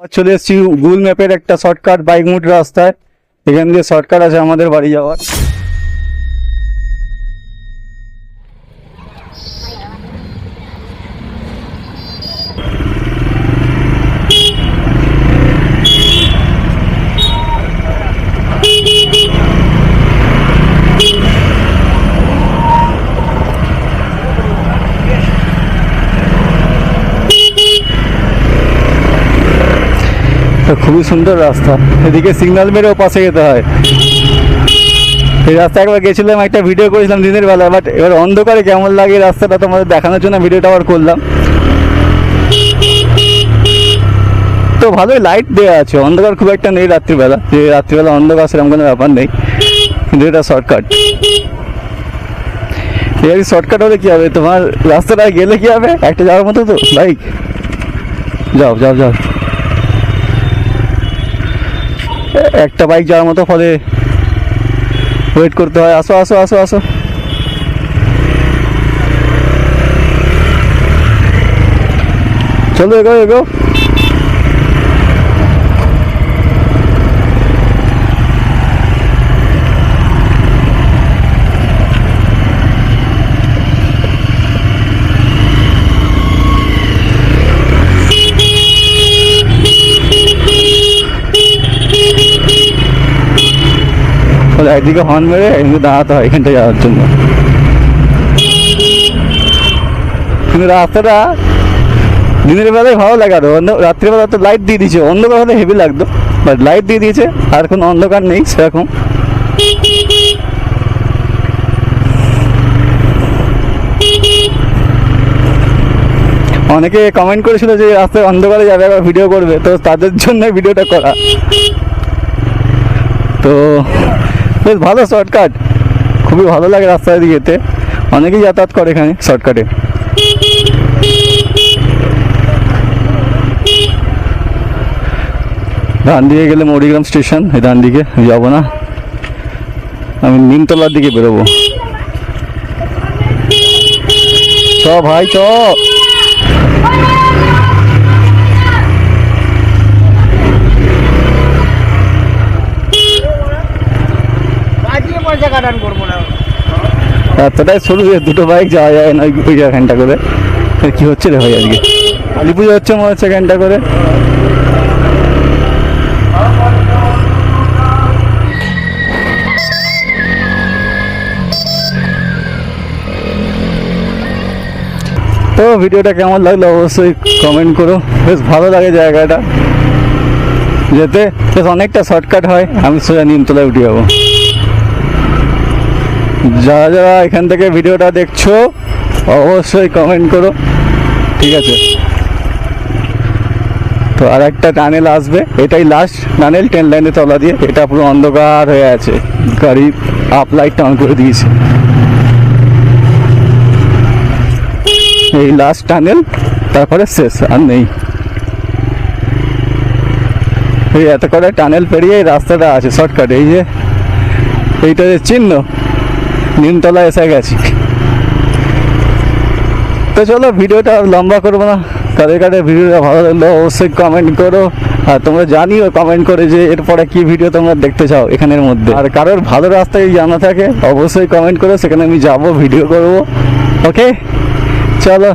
চলে এসেছি গুগল ম্যাপের একটা শর্টকাট বাইক মুট রাস্তায়। এখান দিয়ে শর্টকাট আছে আমাদের বাড়ি যাওয়ার তো খুবই সুন্দর রাস্তা। এদিকে সিগন্যাল মেরেও পাশে যেতে হয়। এই রাস্তা একবার গেছিলাম, একটা ভিডিও করেছিলাম দিনের বেলা বাট এবার অন্ধকারে কেমন লাগে রাস্তাটা তোমাদের দেখানোর জন্য ভিডিওটা আবার করলাম। তো ভালোই লাইট দেওয়া আছে, অন্ধকার খুব একটা নেই রাত্রিবেলা। যে রাত্রিবেলা অন্ধকার সেরকম কোনো ব্যাপার নেই, কিন্তু এটা শর্টকাট এই শর্টকাট হলে কি হবে? তোমার রাস্তাটা গেলে কি হবে? একটা যাওয়ার মতো তো বাইক যাও যাও যাও। একটা বাইক যাওয়ার মতো ফলে ওয়েট করতে হয়। আসো আসো আসো আসো। চলো, এগো এগো। একদিকে হর্ন মেরে এদিকে দাঁড়াতে হয় এখানটা যাওয়ার জন্য। কিন্তু রাস্তাটা দিনের বেলায় ভালো লাগে আরও রাত্রিবেলা তো লাইট দিয়ে দিয়েছে, অন্ধকার হলে হেভি লাগতো বাট লাইট দিয়ে দিয়েছে, আর কোনো অন্ধকার নেই সেরকম। অনেকে কমেন্ট করেছিল যে রাস্তায় অন্ধকারে যাবে, একবার ভিডিও করবে, তো তাদের জন্য ভিডিওটা করা। তো বেশ ভালো শর্টকাট খুবই ভালো লাগে রাস্তায় দিকেতে অনেকেই যাতায়াত করে এখানে শর্টকাটে ডান দিকে গেলে মরিগ্রাম স্টেশন এই ডান দিকে যাব না। আমি নিমতলার দিকে বেরোবো। চ ভাই, চ। পয়সা কাটান করব না। এতটাই সরু যে দুটো বাইক যাওয়া যায় না, ওই- ঘণ্টা করে। কি হচ্ছে রে ভাই আজকে? কালী পুজো হচ্ছে মনে হচ্ছে ঘণ্টা করে। তো ভিডিওটা কেমন লাগল অবশ্যই কমেন্ট করো। বেশ ভালো লাগে জায়গাটা। যেতে বেশ অনেকটা শর্টকাট হয়। আমি সোজা নিমতলায় উঠে যাব। যারা যারা এখান থেকে ভিডিওটা দেখছ, অবশ্যই কমেন্ট করো। ঠিক আছে? তো আর একটা টানেল আসবে। এটাই লাস্ট টানেল ট্রেন লাইনে তলা দিয়ে। এটা পুরো অন্ধকার হয়ে আছে। গাড়ি আপ লাইট অন করে দিয়েছে। এই লাস্ট টানেল তারপরে শেষ, আর নেই। এই এত করে টানেল পেরিয়ে রাস্তাটা আছে শর্টকাট এই যে, এইটা যে চিহ্ন। নিমতলা এসে গেছি। তো চলো, ভিডিওটা লম্বা করব না। কাদের কাদের ভিডিওটা ভালো লাগল অবশ্যই কমেন্ট করো। আর তোমরা জানিও কমেন্ট করে যে এরপরে কি ভিডিও তোমরা দেখতে চাও এখানের মধ্যে। আর কারোর ভালো রাস্তায় জানা থাকে, অবশ্যই কমেন্ট করো, সেখানে আমি যাব ভিডিও করব। ওকে চলো